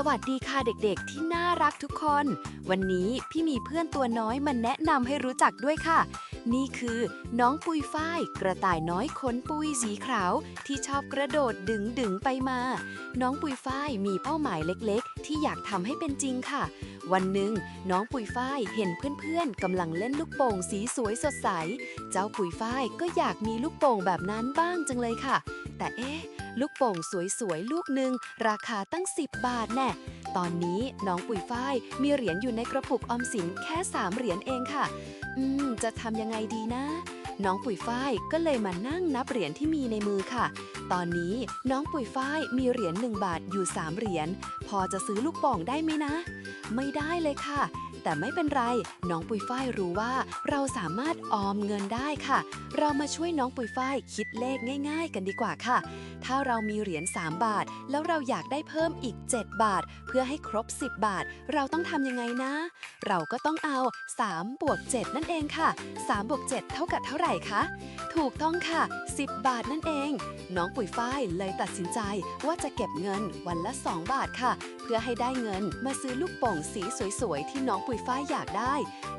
สวัสดีค่ะเด็กๆ ที่น่ารักทุกคน วันนี้พี่มีเพื่อนตัวน้อยมาแนะนำให้รู้จักด้วยค่ะ นี่คือน้องปุยฝ้าย กระต่ายน้อยขนปุยสีขาว ที่ชอบกระโดดดึงดึงไปมา น้องปุยฝ้ายมีเป้าหมายเล็กๆ ที่อยากทำให้เป็นจริงค่ะ วันหนึ่งน้องปุยฝ้ายเห็นเพื่อนๆกำลังเล่นลูกโป่งสีสวยสดใส เจ้าปุยฝ้ายก็อยากมีลูกโป่งแบบนั้นบ้างจังเลยค่ะ แต่เอ๊ะ ลูกโป่งสวยๆ ลูกหนึ่งราคาตั้ง 10 บาทแน่ ตอนนี้น้องปุ๋ยฝ้ายมีเหรียญอยู่ในกระปุกออมสินแค่ 3 เหรียญเองค่ะ อืม จะทำยังไงดีนะ น้องปุ๋ยฝ้ายก็เลยมานั่งนับเหรียญที่มีในมือค่ะ ตอนนี้น้องปุ๋ยฝ้ายมีเหรียญ1บาทอยู่ 3 เหรียญ พอจะซื้อลูกโป่งได้ไหมนะ ไม่ได้เลยค่ะ แต่ไม่เป็นไร น้องปุยฝ้ายรู้ว่า เราสามารถออมเงินได้ค่ะ เรามาช่วยน้องปุยฝ้ายคิดเลขง่าย ๆ กันดีกว่าค่ะ ถ้าเรามีเหรียญ3 บาท แล้วเราอยากได้เพิ่มอีก 7 บาท เพื่อให้ครบ 10 บาท เราต้องทำยังไงนะ เราก็ต้องเอา3บวก7นั่นเองค่ะ3บวก7เท่ากับเท่าไหร่คะถูกต้องค่ะ 10 บาทนั่นเอง น้องปุ๋ยฝ้ายเลยตัดสินใจว่าจะเก็บเงินวันละ 2 บาทค่ะ เพื่อให้ได้เงินมาซื้อลูกโป่งสีสวยๆ ที่น้องปุ๋ยฝ้าอยากได้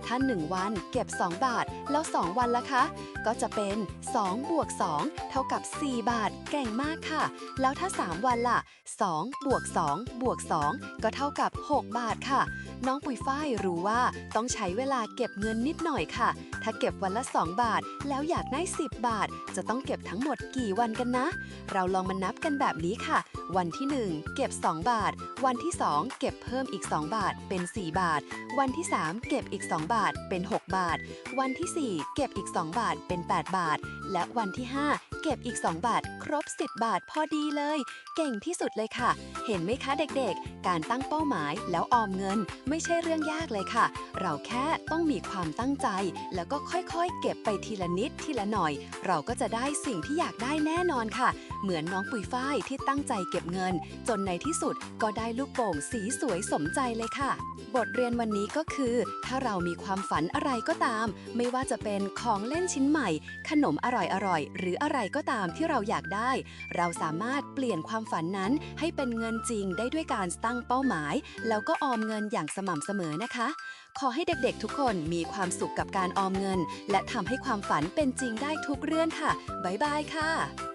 ถ้า 1 วันเก็บ 2 บาท แล้ว 2 วันละคะ ก็จะเป็น 2 บวก 2 เท่ากับ 4 บาท เก่งมากค่ะ แล้วถ้า 3 วันล่ะ 2 บวก 2 บวก 2 ก็เท่ากับ 6 บาทค่ะ น้องปุยฝ้ายรู้ว่าต้องใช้เวลาเก็บเงินนิดหน่อยค่ะ ถ้าเก็บวันละ 2 บาท แล้วอยากได้ 10 บาท จะต้องเก็บทั้งหมดกี่วันกันนะ เราลองมานับกันแบบนี้ค่ะ วันที่ 1 เก็บ 2 บาท วันที่ 2 เก็บเพิ่มอีก 2 บาทเป็น 4 บาทวันที่ 3 เก็บอีก 2 บาทเป็น 6 บาท วันที่ 4 เก็บอีก 2 บาทเป็น 8 บาท และวันที่ 5 เก็บอีก 2 บาท ครบ 10 บาทพอดีเลย เก่งที่สุดเลยค่ะ เห็นไหมคะเด็กๆ การตั้งเป้าหมายแล้วออมเงิน ไม่ใช่เรื่องยากเลยค่ะ เราแค่ต้องมีความตั้งใจ แล้วก็ค่อยๆ เก็บไปทีละนิดทีละหน่อย เราก็จะได้สิ่งที่อยากได้แน่นอนค่ะ เหมือนน้องปุยฝ้ายที่ตั้งใจเก็บเงิน จนในที่สุดก็ได้ลูกโป่งสีสวยสมใจเลยค่ะ บทเรียนวันนี้ก็คือ ถ้าเรามีความฝันอะไรก็ตาม ไม่ว่าจะเป็นของเล่นชิ้นใหม่ ขนมอร่อยๆหรืออะไรก็ตามที่เราอยากได้ เราสามารถเปลี่ยนความฝันนั้นให้เป็นเงินจริงได้ด้วยการตั้งเป้าหมาย แล้วก็ออมเงินอย่างสม่ำเสมอนะคะ ขอให้เด็กๆ ทุกคนมีความสุขกับการออมเงิน และทำให้ความฝันเป็นจริงได้ทุกเรื่องค่ะ บ๊ายบายค่ะ